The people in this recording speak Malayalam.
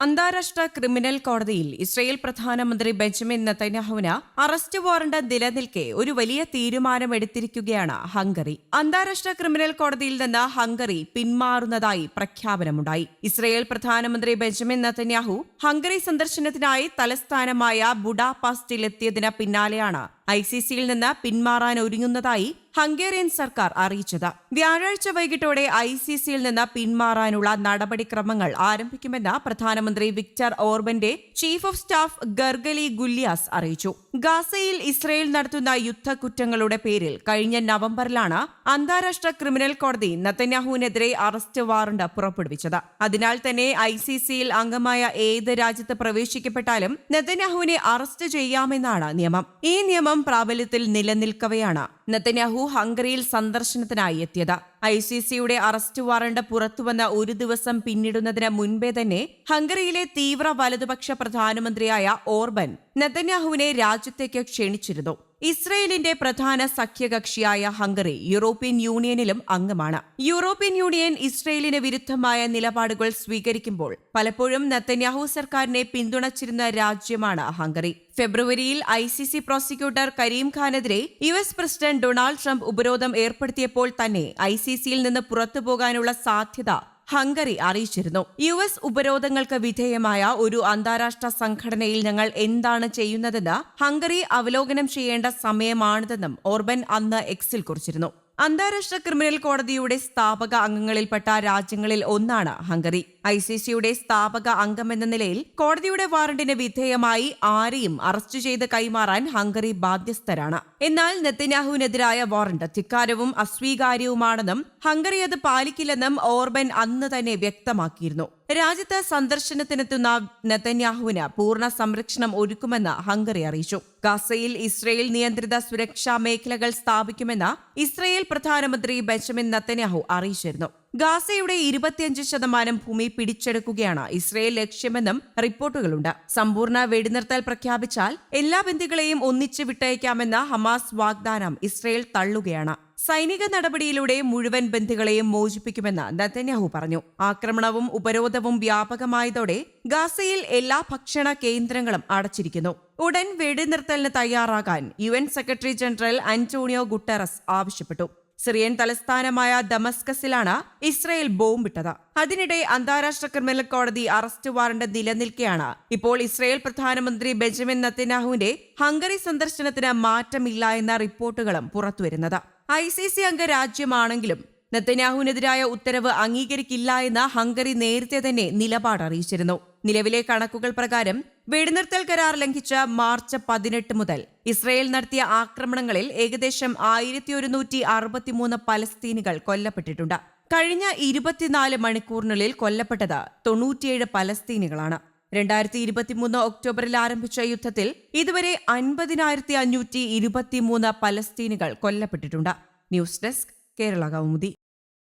അന്താരാഷ്ട്ര ക്രിമിനൽ കോടതിയിൽ ഇസ്രയേൽ പ്രധാനമന്ത്രി ബെഞ്ചമിൻ നെത്തന്യാഹുവിന് അറസ്റ്റ് വാറണ്ട് നിലനിൽക്കെ ഒരു വലിയ തീരുമാനമെടുത്തിരിക്കുകയാണ് ഹംഗറി. അന്താരാഷ്ട്ര ക്രിമിനൽ കോടതിയിൽ നിന്ന് ഹംഗറി പിന്മാറുന്നതായി പ്രഖ്യാപനമുണ്ടായി. ഇസ്രയേൽ പ്രധാനമന്ത്രി ബെഞ്ചമിൻ നെതന്യാഹു ഹംഗറി സന്ദർശനത്തിനായി തലസ്ഥാനമായ ബുഡാപാസ്റ്റിലെത്തിയതിന് പിന്നാലെയാണ് ഐ സി സിയിൽ നിന്ന് പിന്മാറാൻ ഒരുങ്ങുന്നതായി ഹംഗേറിയൻ സർക്കാർ അറിയിച്ചത്. വ്യാഴാഴ്ച വൈകിട്ടോടെ ഐ സി സിയിൽ നിന്ന് പിന്മാറാനുള്ള നടപടിക്രമങ്ങൾ ആരംഭിക്കുമെന്ന് പ്രധാനമന്ത്രി Viktor ഓർബന്റെ chief of staff Gergely Gulyas അറിയിച്ചു. ഗാസയിൽ ഇസ്രയേൽ നടത്തുന്ന യുദ്ധക്കുറ്റങ്ങളുടെ പേരിൽ കഴിഞ്ഞ നവംബറിലാണ് അന്താരാഷ്ട്ര ക്രിമിനൽ കോടതി നത്തന്യാഹുവിനെതിരെ അറസ്റ്റ് വാറണ്ട് പുറപ്പെടുവിച്ചത്. അതിനാൽ തന്നെ ഐ സി സിയിൽ അംഗമായ ഏത് രാജ്യത്ത് പ്രവേശിക്കപ്പെട്ടാലും നെതന്യാഹുവിനെ അറസ്റ്റ് ചെയ്യാമെന്നാണ് നിയമം. ഈ നിയമം പ്രാബല്യത്തിൽ നിലനിൽക്കവെയാണ് നെതന്യാഹു ഹംഗറിയിൽ സന്ദർശനത്തിനായി എത്തിയത്. ഐ സി സിയുടെ അറസ്റ്റ് വാറണ്ട് പുറത്തുവന്ന ഒരു ദിവസം പിന്നിടുന്നതിന് മുൻപേ തന്നെ ഹംഗറിയിലെ തീവ്ര വലതുപക്ഷ പ്രധാനമന്ത്രിയായ ഓർബൻ നെതന്യാഹുവിനെ രാജ്യത്തേക്ക് ക്ഷണിച്ചിരുന്നു. ഇസ്രയേലിന്റെ പ്രധാന സഖ്യകക്ഷിയായ ഹംഗറി യൂറോപ്യൻ യൂണിയനിലും അംഗമാണ്. യൂറോപ്യൻ യൂണിയൻ ഇസ്രയേലിന് വിരുദ്ധമായ നിലപാടുകൾ സ്വീകരിക്കുമ്പോൾ പലപ്പോഴും നത്തന്യാഹു സർക്കാരിനെ പിന്തുണച്ചിരുന്ന രാജ്യമാണ് ഹംഗറി. ഫെബ്രുവരിയിൽ I C C prosecutor Karim ഖാനെതിരെ U S president Donald Trump ഉപരോധം ഏർപ്പെടുത്തിയപ്പോൾ തന്നെ ഐ സി സിയിൽ നിന്ന് പുറത്തുപോകാനുള്ള സാധ്യത ഹംഗറി അറിയിച്ചിരുന്നു. യു എസ് ഉപരോധങ്ങൾക്ക് വിധേയമായ ഒരു അന്താരാഷ്ട്ര സംഘടനയിൽ ഞങ്ങൾ എന്താണ് ചെയ്യുന്നതെന്ന് ഹംഗറി അവലോകനം ചെയ്യേണ്ട സമയമാണിതെന്നും ഓർബൻ അന്ന് എക്സിൽ കുറിച്ചിരുന്നു. അന്താരാഷ്ട്ര ക്രിമിനൽ കോടതിയുടെ സ്ഥാപക അംഗങ്ങളിൽപ്പെട്ട രാജ്യങ്ങളിൽ ഒന്നാണ് ഹംഗറി. ഐ സി സിയുടെ സ്ഥാപക അംഗമെന്ന നിലയിൽ കോടതിയുടെ വാറണ്ടിന് വിധേയമായി ആരെയും അറസ്റ്റ് ചെയ്ത് കൈമാറാൻ ഹംഗറി ബാധ്യസ്ഥരാണ്. എന്നാൽ നെത്തന്യാഹുവിനെതിരായ വാറണ്ട് ധിക്കാരവും അസ്വീകാര്യവുമാണെന്നും ഹംഗറി അത് പാലിക്കില്ലെന്നും ഓർബൻ അന്ന് തന്നെ വ്യക്തമാക്കിയിരുന്നു. രാജ്യത്ത് സന്ദർശനത്തിനെത്തുന്ന നെതന്യാഹുവിന് പൂർണ സംരക്ഷണം ഒരുക്കുമെന്ന് ഹംഗറി അറിയിച്ചു. ഗാസയിൽ ഇസ്രയേൽ നിയന്ത്രിത സുരക്ഷാ മേഖലകൾ സ്ഥാപിക്കുമെന്ന് ഇസ്രയേൽ പ്രധാനമന്ത്രി ബെഞ്ചമിൻ നെതന്യാഹു അറിയിച്ചിരുന്നു. ഗാസയുടെ ഇരുപത്തിയഞ്ച് ശതമാനം ഭൂമി പിടിച്ചെടുക്കുകയാണ് ഇസ്രയേൽ ലക്ഷ്യമെന്നും റിപ്പോർട്ടുകളുണ്ട്. സമ്പൂർണ വെടിനിർത്തൽ പ്രഖ്യാപിച്ചാൽ എല്ലാ ബന്ധികളെയും ഒന്നിച്ച് വിട്ടയക്കാമെന്ന ഹമാസ് വാഗ്ദാനം ഇസ്രയേൽ തള്ളുകയാണ്. സൈനിക നടപടിയിലൂടെ മുഴുവൻ ബന്ധികളെയും മോചിപ്പിക്കുമെന്ന് നത്തന്യാഹു പറഞ്ഞു. ആക്രമണവും ഉപരോധവും വ്യാപകമായതോടെ ഗാസയിൽ എല്ലാ ഭക്ഷണ കേന്ദ്രങ്ങളും അടച്ചിരിക്കുന്നു. ഉടൻ വെടിനിർത്തലിന് തയ്യാറാകാൻ U N secretary general Antonio Guterres ആവശ്യപ്പെട്ടു. സിറിയൻ തലസ്ഥാനമായ ദമസ്കസിലാണ് ഇസ്രയേൽ ബോംബിട്ടത്. അതിനിടെ അന്താരാഷ്ട്ര ക്രിമിനൽ കോടതി അറസ്റ്റ് വാറണ്ട് നിലനിൽക്കെയാണ്. ഇപ്പോൾ ഇസ്രയേൽ പ്രധാനമന്ത്രി ബെഞ്ചമിൻ നത്തനാഹുവിന്റെ ഹംഗറി സന്ദർശനത്തിന് മാറ്റമില്ല എന്ന റിപ്പോർട്ടുകളും പുറത്തുവരുന്നത്. ഐ സി സി അംഗ രാജ്യമാണെങ്കിലും നെത്തന്യാഹുവിനെതിരായ ഉത്തരവ് അംഗീകരിക്കില്ല എന്ന് ഹംഗറി നേരത്തെ തന്നെ നിലപാട് അറിയിച്ചിരുന്നു. നിലവിലെ കണക്കുകൾ പ്രകാരം വെടിനിർത്തൽ കരാർ ലംഘിച്ച മാർച്ച് പതിനെട്ട് മുതൽ ഇസ്രയേൽ നടത്തിയ ആക്രമണങ്ങളിൽ ഏകദേശം ആയിരത്തി ഒരുന്നൂറ്റി അറുപത്തിമൂന്ന് പലസ്തീനികൾ കൊല്ലപ്പെട്ടിട്ടുണ്ട്. കഴിഞ്ഞ ഇരുപത്തിനാല് മണിക്കൂറിനുള്ളിൽ കൊല്ലപ്പെട്ടത് തൊണ്ണൂറ്റിയേഴ് പലസ്തീനികളാണ്. രണ്ടായിരത്തി ഇരുപത്തിമൂന്ന് ഒക്ടോബറിൽ ആരംഭിച്ച യുദ്ധത്തിൽ ഇതുവരെ അൻപതിനായിരത്തി അഞ്ഞൂറ്റി ഇരുപത്തിമൂന്ന് പലസ്തീനുകൾ കൊല്ലപ്പെട്ടിട്ടുണ്ട്. News desk Kerala Kaumudi.